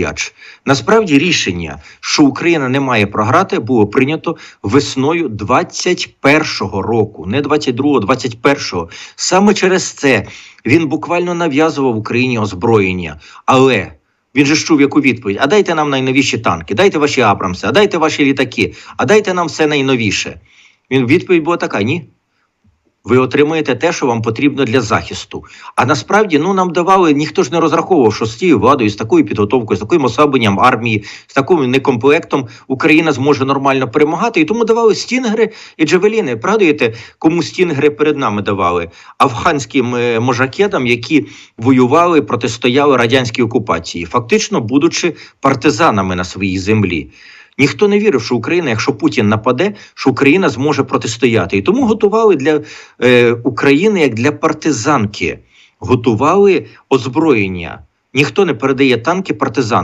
Яч. Насправді рішення, що Україна не має програти, було прийнято весною 21-го року, не 22-го, 21-го. Саме через це він буквально нав'язував Україні озброєння. Але він же чув яку відповідь: а дайте нам найновіші танки, дайте ваші Абрамси, а дайте ваші літаки, а дайте нам все найновіше. Він відповідь була така: ні. Ви отримуєте те, що вам потрібно для захисту. А насправді ну нам давали, ніхто ж не розраховував, що з цією владою, з такою підготовкою, з таким ослабленням армії, з таким некомплектом Україна зможе нормально перемагати. І тому давали стінгери і джавеліни. Пригадуєте, кому стінгери перед нами давали? Афганським е, можакетам, які воювали, протистояли радянській окупації, фактично будучи партизанами на своїй землі. Ніхто не вірив, що Україна, якщо Путін нападе, що Україна зможе протистояти. І тому готували для е, України як для партизанки, готували озброєння. Ніхто не передає танки партизанам.